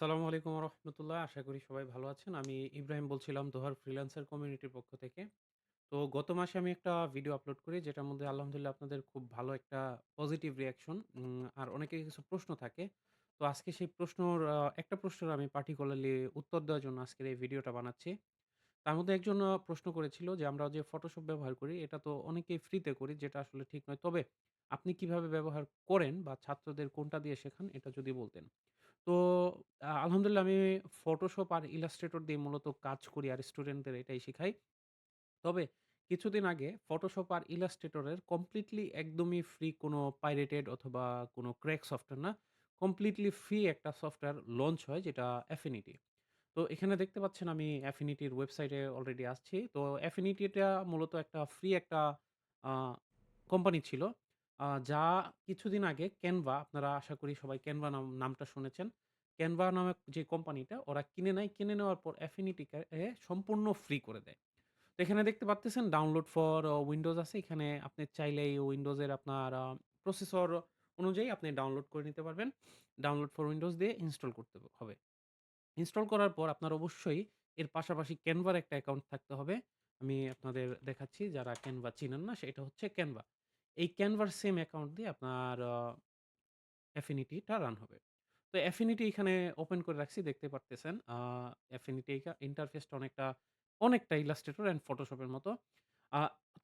আসসালামু আলাইকুম রহমতুল্লাহ। আশা করি সবাই ভালো আছেন। আমি ইব্রাহিম বলছিলাম দোহার ফ্রিল্যান্সার কমিউনিটির পক্ষ থেকে। তো গত মাসে আমি একটা ভিডিও আপলোড করি যেটার মধ্যে আলহামদুলিল্লাহ আপনাদের খুব ভালো একটা পজিটিভ রিয়াকশন আর অনেকের কিছু প্রশ্ন থাকে। তো আজকে সেই প্রশ্নর একটা প্রশ্নের আমি পার্টিকুলারলি উত্তর দেওয়ার জন্য আজকের এই ভিডিওটা বানাচ্ছি। তার মধ্যে একজন প্রশ্ন করেছিল যে, আমরা যে ফটোশপ ব্যবহার করি, এটা তো অনেকেই ফ্রিতে করি, যেটা আসলে ঠিক নয়। তবে আপনি কীভাবে ব্যবহার করেন বা ছাত্রদের কোনটা দিয়ে শেখান, এটা যদি বলতেন। তো আলহামদুলিল্লাহ আমি ফটোশপ আর Illustrator দিয়ে মূলত কাজ করি আর স্টুডেন্টদের এটাই শিখাই। তবে কিছুদিন আগে ফটোশপ আর এর কমপ্লিটলি একদমই ফ্রি কোনো পাইরেটেড অথবা কোনো ক্র্যাক সফটওয়্যার না। কমপ্লিটলি ফ্রি একটা সফটওয়্যার লঞ্চ হয় যেটা Affinity। তো এখানে দেখতে পাচ্ছেন আমি অ্যাফিনিটির ওয়েবসাইটে অলরেডি আসছি। তো অ্যাফিনিটিটা মূলত একটা ফ্রি একটা কোম্পানি ছিল। যা কিছুদিন আগে ক্যানভা, আপনারা আশা করি সবাই ক্যানভা নাম নামটা শুনেছেন। ক্যানভা নামক যে কোম্পানিটা ওরা কিনে নেয়। কিনে নেওয়ার পর অ্যাফিনিটিকে সম্পূর্ণ ফ্রি করে দেয়। তো এখানে দেখতে পারতেছেন ডাউনলোড ফর উইন্ডোজ আছে। এখানে আপনি চাইলেই উইন্ডোজ এর আপনার প্রসেসর অনুযায়ী আপনি ডাউনলোড করে নিতে পারবেন। ডাউনলোড ফর উইন্ডোজ দিয়ে ইনস্টল করতে হবে। ইনস্টল করার পর আপনার অবশ্যই এর পাশাপাশি ক্যানভার একটা অ্যাকাউন্ট থাকতে হবে। আমি আপনাদের দেখাচ্ছি যারা ক্যানভা চিনেন না সেটা হচ্ছে Canva। এই ক্যানভার সেম অ্যাকাউন্ট দিয়ে আপনার আ Affinity টা রান হবে। তো Affinity এখানে ওপেন করে রাখছি দেখতে পারতেছেন। কা ইন্টারফেসটা অনেকটা, অনেকটা Illustrator অ্যান্ড এর মতো।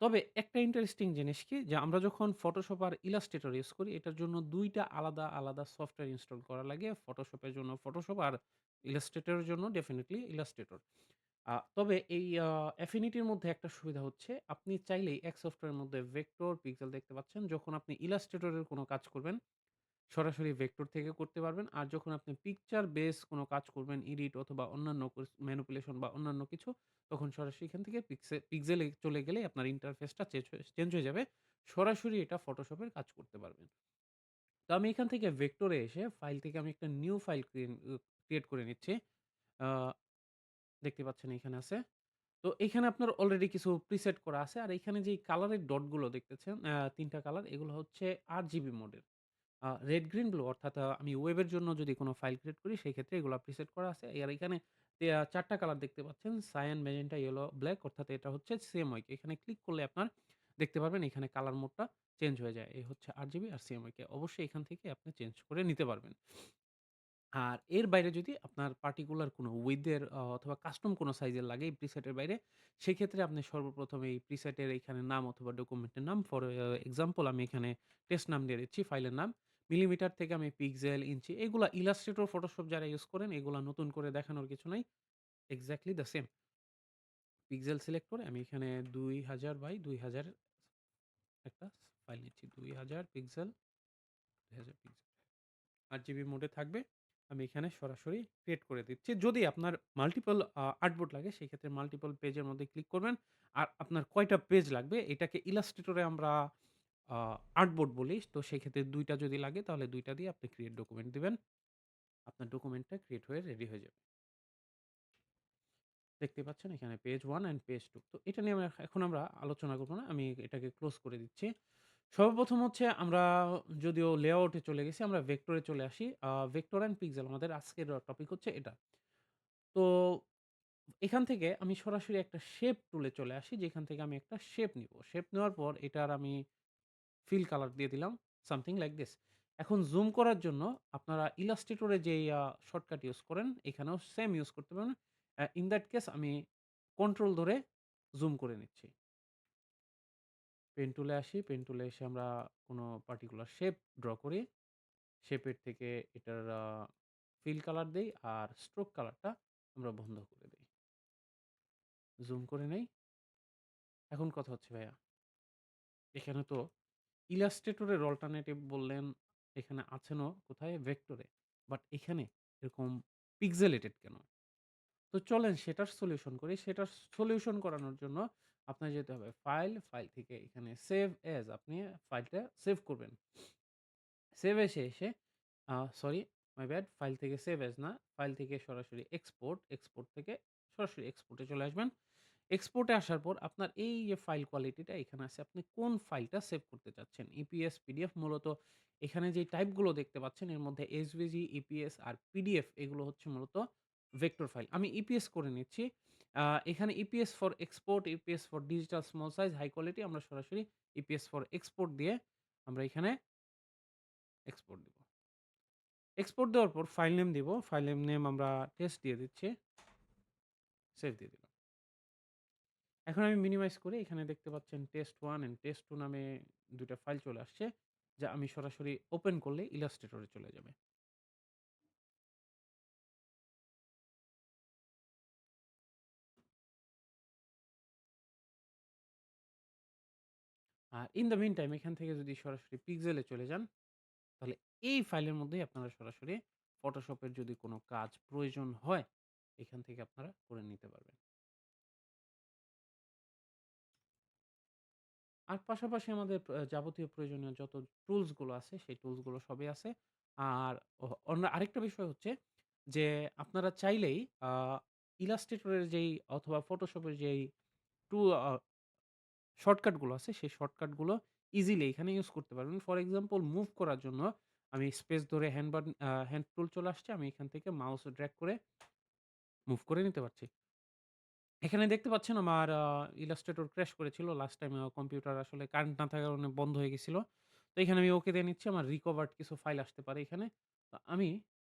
তবে একটা ইন্টারেস্টিং জিনিস কি যে আমরা যখন Photoshop আর Illustrator ইউজ করি এটার জন্য ২ টা আলাদা, আলাদা সফটওয়্যার ইনস্টল করা লাগে। এর জন্য Photoshop আর এর জন্য ডেফিনিটলি Illustrator। তবে এই আ Affinity র মধ্যে একটা সুবিধা হচ্ছে আপনি চাইলেই এক সফটওয়্যারের মধ্যে ভেক্টর, পিক্সেল দেখতে পাচ্ছেন। যখন আপনি এর কোনো কাজ করবেন সরাসরি ভেক্টর থেকে করতে পারবেন। আর যখন আপনি পিকচার বেস কোনো কাজ করবেন, এডিট অথবা অন্যান্য ম্যানিপুলেশন বা অন্যান্য কিছু, তখন সরাসরি এখান থেকে পিক্সে পিক্সেলে চলে গেলে আপনার ইন্টারফেসটা চেঞ্জ হয়ে চেঞ্জ হয়ে যাবে। সরাসরি এটা এর কাজ করতে পারবেন। তো আমি এখান থেকে ভেক্টরে এসে ফাইল থেকে আমি একটা নিউ ফাইল ক্রিয়েট করে নিচ্ছি। দেখতে পাচ্ছেন এখানে আছে। তো এখানে আপনার অলরেডি কিছু প্রিসেট করা আছে। আর এখানে যেই কালারের ডটগুলো দেখতেছেন, তিনটা কালার এগুলো হচ্ছে RGB মোডের। রেড, গ্রিন, ব্লু অর্থাৎ আমি ওয়েবের জন্য যদি কোনো ফাইল ক্রিয়েট করি সেই ক্ষেত্রে এগুলো প্রিসেট করা আছে। আর এখানে তে আ ৪ টা কালার দেখতে পাচ্ছেন সায়ান, ম্যাজেন্টা, ইয়েলো, ব্ল্যাক অর্থাৎ এটা হচ্ছে CMYK এখানে ক্লিক করলে আপনার দেখতে পারবেন এখানে কালার মোডটা চেঞ্জ হয়ে যায়। এই হচ্ছে RGB আর CMYK অবশ্যই এখান থেকে আপনি চেঞ্জ করে নিতে পারবেন। আর এর বাইরে যদি আপনার পার্টিকুলার কোনো অ অথবা কাস্টম কোনো সাইজের লাগে এই প্রিসেটের বাইরে, সেক্ষেত্রে আপনি সর্বপ্রথম এই প্রিসেটের এইখানে নাম অথবা ডকুমেন্টের নাম ফর এক্সাম্পল আমি এখানে টেস্ট নাম দিয়ে দিচ্ছি ফাইলের নাম। মিলিমিটার থেকে আমি পিক্সেল, ইঞ্চি এগুলা ইলাস্ট্রেটর ফটোশপ যারা ইউজ করেন এগুলা নতুন করে দেখানোর কিছু নাই। Exactly the same. Pixel select করে আমি এখানে ২০০০ বাই ২০০০ একটা ফাইল নিচ্ছি। ২০০০ পিক্সেল, ২০০০ পিক্সেল। ৮ জিবি মোডে থাকবে। আমি এখানে সরাসরি ক্রিয়েট করে দিচ্ছি। যদি আপনার মাল্টিপল আর্টবোর্ড লাগে, সেক্ষেত্রে মাল্টিপল পেজের মধ্যে ক্লিক করবেন। আর আপনার কয়টা পেজ লাগবে, এটাকে এ আমরা আর্টবোর্ড বলি। তো সেক্ষেত্রে ২ টা যদি লাগে, তাহলে ২ টা দিয়ে আপনি ক্রিয়েট ডকুমেন্ট দিবেন। আপনার ডকুমেন্টটা ক্রিয়েট হয়ে রেডি হয়ে যাবে। দেখতে পাচ্ছেন এখানে পেজ 1 অ্যান্ড পেজ 2 তো এটা নিয়ে আমরা এখন আমরা আলোচনা করব না। আমি এটাকে ক্লোজ করে দিচ্ছি। সর্বপ্রথম হচ্ছে আমরা যদিও লেআউটে চলে গেছি, আমরা ভেক্টরে চলে আসি। ভেক্টর অ্যান্ড পিক্সেল আমাদের আজকের টপিক হচ্ছে এটা। তো এখান থেকে আমি সরাসরি একটা শেপ টুলে চলে আসি, যেখান থেকে আমি একটা শেপ নিবো। শেপ নেওয়ার পর এটার আমি ফিল কালার দিয়ে দিলাম, সামথিং লাইক this. এখন জুম করার জন্য আপনারা এ যেই শর্টকাট ইউজ করেন, এখানেও সেম ইউজ করতে পারেন। ইন দ্যাট কেস আমি কন্ট্রোল ধরে জুম করে নিচ্ছি। পেন টুলে আসি। পেন টুলে এসে আমরা কোনো পার্টিকুলার শেপ ড্র করি। শেপের থেকে এটার ফিল কালার দেই আর স্ট্রোক কালারটা আমরা বন্ধ করে দেই। জুম করে নেই। এখন কথা হচ্ছে ভাইয়া এখানে তো এর অল্টারনেটিভ বললেন, এখানে আছেনও কোথায়? ভেক্টরে। বাট এখানে এরকম পিক্সেলেটেড কেন? তো চলেন সেটার সলিউশন করি। সেটার সলিউশন করানোর জন্য আপনার যেতে হবে ফাইল, ফাইল থেকে এখানে সেভ এজ আপনি ফাইলটা সেভ করবেন। সেভ এসে এসে সরি মাই ব্যাড ফাইল থেকে সেভ এজ না, ফাইল থেকে সরাসরি এক্সপোর্ট, এক্সপোর্ট থেকে সরাসরি এক্সপোর্টে চলে আসবেন। এক্সপোর্টে আসার পর আপনার এই যে ফাইল কোয়ালিটিটা এখানে আছে। আপনি কোন ফাইলটা সেভ করতে চাচ্ছেন। ইপিএস, পিডিএফ মূলত এখানে যে টাইপগুলো দেখতে পাচ্ছেন এর মধ্যে এসভিজি, ইপিএস আর পিডিএফ এগুলো হচ্ছে মূলত ভেক্টর ফাইল। আমি ইপিএস করে নিচ্ছি। এখানে EPS for export, EPS for digital small size high quality আমরা সরাসরি ইপিএস ফর এক্সপোর্ট দিয়ে আমরা এখানে এক্সপোর্ট দিব। এক্সপোর্ট দেওয়ার পর ফাইল নেম দিব। ফাইল নেম আমরা টেস্ট দিয়ে দিচ্ছি। সেভ দিয়ে দিলাম। এখন আমি মিনিমাইজ করে এখানে দেখতে পাচ্ছেন test one and test two নামে ২ টা ফাইল চলে আসছে। যা আমি সরাসরি ওপেন করলে ইলাস্ট্রেটর চলে যাবে। আর ইন দ্য মিন টাইম এখান থেকে যদি সরাসরি পিক্সেল চলে যান, তাহলে এই ফাইলের মধ্যেই আপনারা সরাসরি ফটোশপের যদি কোনো কাজ প্রয়োজন হয়, এখান থেকে আপনারা করে নিতে পারবেন। আর পাশাপাশি আমাদের যাবতীয় প্রয়োজনীয় যত টুলসগুলো আছে, সেই টুলসগুলো সবই আছে। আর অন্য আরেকটা বিষয় হচ্ছে যে আপনারা চাইলেই আ ইলাস্ট্রেটর যেই অথবা ফটোশপের যেই টু আ শর্টকাটগুলো আছে, সেই শর্টকাটগুলো ইজিলি এখানে ইউজ করতে পারবেন। ফর এক্সাম্পল মুভ করার জন্য আমি স্পেস ধরে হ্যান্ড বাটন হ্যান্ড টুল চলে আসছে। আমি এখান থেকে মাউস ড্রাগ করে মুভ করে নিতে পারছি। এখানে দেখতে পাচ্ছেন আমার ইলাস্ট্রেটর ক্র্যাশ করেছিল। লাস্ট টাইম কম্পিউটার আসলে কারেন্ট না থাকার কারণে বন্ধ হয়ে গেছিল। তো এখানে আমি ওকে দিয়ে নিচ্ছি। আমার রিকভারড কিছু ফাইল আসতে পারে এখানে। আমি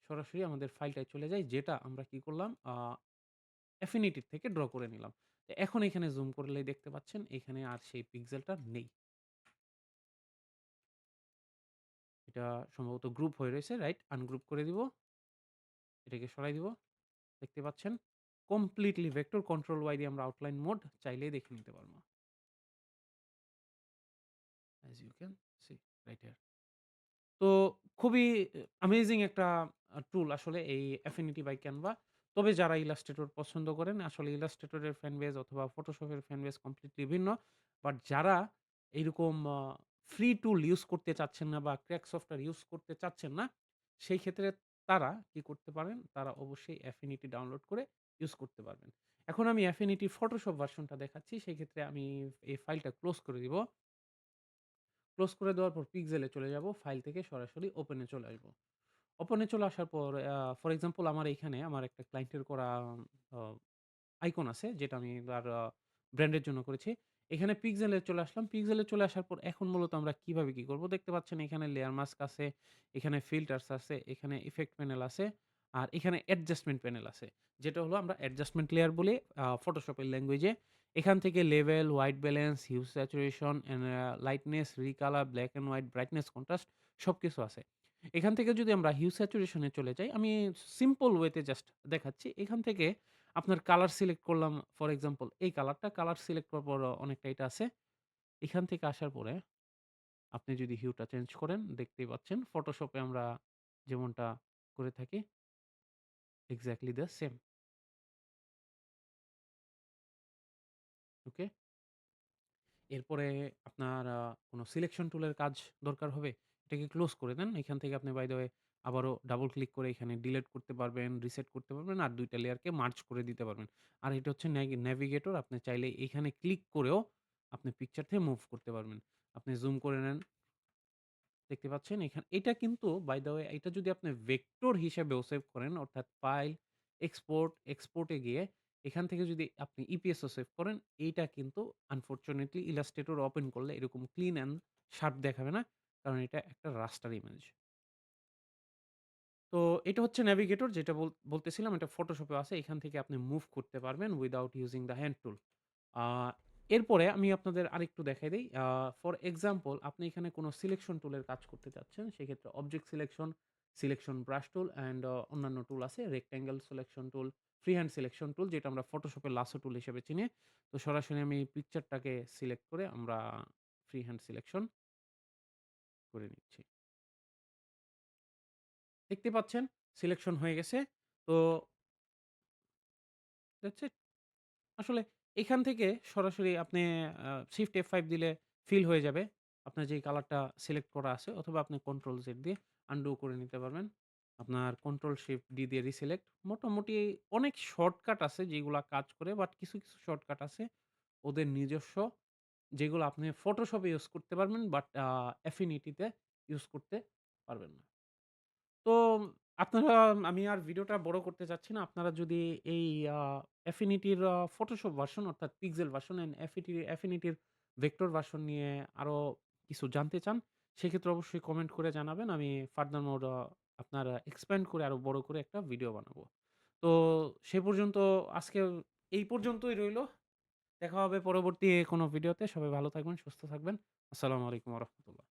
সরাসরি আমাদের ফাইলটায় চলে যাই। যেটা আমরা কি করলাম আ অ্যাফিনিটি থেকে ড্র করে নিলাম। তো এখন এখানে জুম করলেই দেখতে পাচ্ছেন এখানে আর সেই পিক্সেলটা নেই। এটা সম্ভবত গ্রুপ হয়ে রয়েছে, রাইট? আনগ্রুপ করে দিব। এটাকে সরাই দিব। দেখতে পাচ্ছেন? কমপ্লিটলি ভেক্টর কন্ট্রোল ওয়াই দিয়ে আমরা আউটলাইন মোড চাইলেই দেখে নিতে পারব। see right here. তো খুবই অ্যামেজিং একটা টুল আসলে এই অ্যাফিনিটি বাই Canva। তবে যারা ইলাস্ট্রেটর পছন্দ করেন, আসলে ইলাস্ট্রেটর এর ফ্যান বেজ অথবা ফটোশপ এর ফ্যান বেজ কমপ্লিটলি ভিন্ন। বাট যারা এইরকম ফ্রি টুল ইউজ করতে চাচ্ছেন না বা ক্র্যাক সফটওয়্যার ইউজ করতে চাচ্ছেন না, সেই ক্ষেত্রে তারা কি করতে পারেন? তারা অবশ্যই অ্যাফিনিটি ডাউনলোড করে ইউজ করতে পারবেন। এখন আমি Affinity ফটোশপ ভার্সনটা দেখাচ্ছি। সেই ক্ষেত্রে আমি এই ফাইলটা ক্লোজ করে দিব। ক্লোজ করে দেওয়ার পর পিক্সেল চলে যাব। ফাইল থেকে সরাসরি ওপেনে চলে আসব। ওপেন চলে আসার পর ফর এক্সাম্পল আমার এইখানে আমার একটা ক্লায়েন্টের করা আইকন আছে যেটা আমি তার ব্র্যান্ডের জন্য করেছি। এখানে পিক্সেল এ চলে আসলাম। পিক্সেল এ চলে আসার পর এখন মূলত আমরা কীভাবে কি করব? দেখতে পাচ্ছেন এখানে লেয়ার মাস্ক আছে, এখানে ফিল্টারস আছে, এখানে ইফেক্ট প্যানেল আছে, আর এখানে অ্যাডজাস্টমেন্ট প্যানেল আছে। যেটা হলো আমরা অ্যাডজাস্টমেন্ট লেয়ার বলি আ ফটোশপ ল্যাঙ্গুয়েজে। এখান থেকে level, white balance, hue saturation, lightness, recolour, black and white, brightness, contrast সবকিছু আছে। এখান থেকে যদি আমরা হিউ স্যাচুরেশন চলে যাই, আমি সিম্পল ওয়েতে জাস্ট দেখাচ্ছি। এখান থেকে আপনার কালার সিলেক্ট করলাম ফর এক্সাম্পল এই কালারটা। কালার সিলেক্ট করার পর অনেকটা এটা আছে। এখান থেকে আসার পরে আপনি যদি হিউটা চেঞ্জ করেন দেখতেই পাচ্ছেন ফটোশপে আমরা যেমনটা করে থাকি এক্স্যাক্টলি দ্য সেম। ওকে? এরপরে আপনার কোনো সিলেকশন টুলের কাজ দরকার হবে, এটাকে ক্লোজ করে দেন। এখান থেকে আপনি বাই আবারও ডাবল ক্লিক করে এখানে ডিলিট করতে পারবেন, রিসেট করতে পারবেন আর ২ টা লেয়ারকে মার্জ করে দিতে পারবেন। আর এটা হচ্ছে ন্যাগি নেভিগেটর আপনি চাইলে এখানে ক্লিক করেও আপনি পিকচার থেকে মুভ করতে পারবেন। আপনি জুম করে নেন। দেখতে পাচ্ছেন এখান এটা কিন্তু বাই দ্যা ওয়ে এটা যদি আপনি ভেক্টর হিসেবেও সেভ করেন অর্থাৎ ফাইল, এক্সপোর্ট, এক্সপোর্ট গিয়ে এখান থেকে যদি আপনি ইপিএস ও সেভ করেন, এইটা কিন্তু আনফরচুনেটলি ইলাস্ট্রেটর ওপেন করলে এরকম ক্লিন অ্যান্ড শার্প দেখাবে না। কারণ এটা একটা রাস্তার ইমেজ। তো এটা হচ্ছে নেভিগেটর যেটা বল বলতেছিলাম এটা ফটোশপে আছে। এখান থেকে আপনি মুভ করতে পারবেন without using the hand tool. এরপরে আমি আপনাদের আরেকটু দেখাই দেই। ফর এক্সাম্পল আপনি এখানে কোনো সিলেকশন টুলের কাজ করতে চাচ্ছেন। সেক্ষেত্রে object selection, selection brush tool and অন্যান্য টুল আছে। Rectangle selection tool, free hand selection tool যেটা আমরা ফটোশপে লাসো টুল হিসেবে চিনি। তো সরাসরি আমি পিকচারটাকে সিলেক্ট করে আমরা ফ্রি হ্যান্ড সিলেকশন করে নিচ্ছি। দেখতে পাচ্ছেন সিলেকশন হয়ে গেছে। তো। আসলে এখান থেকে সরাসরি আপনি শিফট F5 দিলে ফিল হয়ে যাবে। আপনার যেই কালারটা সিলেক্ট করা আছে অথবা আপনি কন্ট্রোল জেড দিয়ে আন্ডু করে নিতে পারবেন। আপনার কন্ট্রোল শিফট ডি দিয়ে রিসিলেক্ট। মোটামুটি অনেক শর্টকাট আছে যেগুলা কাজ করে বাট কিছু, কিছু শর্টকাট আছে ওদের নিজস্ব যেগুলো আপনি এ ইউজ করতে পারবেন বাট আ Affinity তে ইউজ করতে পারবেন না। তো আপনারা আমি আর ভিডিওটা বড় করতে চাচ্ছি না। আপনারা যদি এই আ Affinity র আ Photoshop ভার্সন অর্থাৎ pixel version and Affinity Affinity র ভেক্টর ভার্সন নিয়ে আরও কিছু জানতে চান, সেক্ষেত্রে অবশ্যই কমেন্ট করে জানাবেন। আমি ফার্দার মোর আপনার এক্সপ্যান্ড করে আরও বড় করে একটা ভিডিও বানাবো। তো সে পর্যন্ত আজকে এই পর্যন্তই রইল। দেখা হবে পরবর্তী কোনো ভিডিওতে। সবাই ভালো থাকবেন, সুস্থ থাকবেন। আসসালামু আলাইকুম রাহমাতুল্লাহ।